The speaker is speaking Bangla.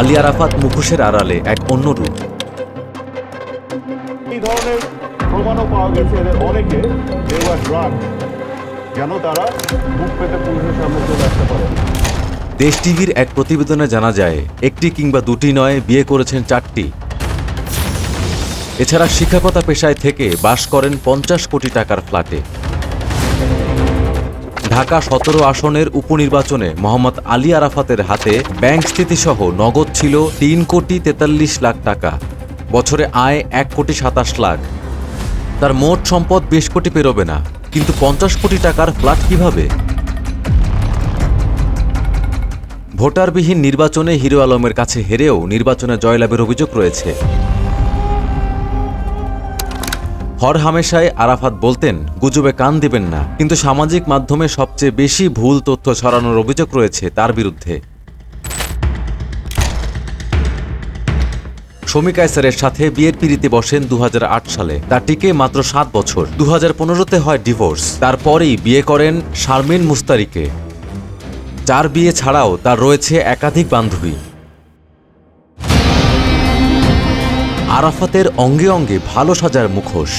আলী আরাফাত মুখোশের আড়ালে এক অন্য রূপ। এই ধরনের প্রমাণও পাওয়া গেছে এদের অনেকে দেওয়ার ড্রাগ যেন তারা বুক পেতে পুলিশের সামনে চলে আসতে পারে? দেশ টিভির এক প্রতিবেদনে জানা যায় একটি কিংবা দুটি নয় বিয়ে করেছেন চারটি। এছাড়া শিক্ষকতা পেশায় থেকে বাস করেন পঞ্চাশ কোটি টাকার ফ্ল্যাটে। ঢাকা সতেরো আসনের উপনির্বাচনে মোহাম্মদ আলী আরাফাতের হাতে ব্যাংক স্থিতিসহ নগদ ছিল তিন কোটি তেতাল্লিশ লাখ টাকা। বছরে আয় এক কোটি সাতাশ লাখ। তার মোট সম্পদ বিশ কোটি পেরোবে না, কিন্তু পঞ্চাশ কোটি টাকার ফ্ল্যাট কীভাবে? ভোটারবিহীন নির্বাচনে হিরো আলমের কাছে হেরেও নির্বাচনে জয়লাভের অভিযোগ রয়েছে। হর হামেশায় আরাফাত বলতেন, গুজবে কান দিবেন না। কিন্তু সামাজিক মাধ্যমে সবচেয়ে বেশি ভুল তথ্য ছড়ানোর অভিযোগ রয়েছে তার বিরুদ্ধে। শমী কায়সারের সাথে বিয়ের পিড়িতে বসেন দু হাজার আট সালে। তার টিকে মাত্র সাত বছর। দু পনেরোতে হয় ডিভোর্স। তারপরেই বিয়ে করেন শারমিন মুস্তারিকে চার বিয়ে ছাড়াও তার রয়েছে একাধিক বান্ধবী। আরাফাতের অঙ্গে অঙ্গে ভালো সাজার মুখোশ।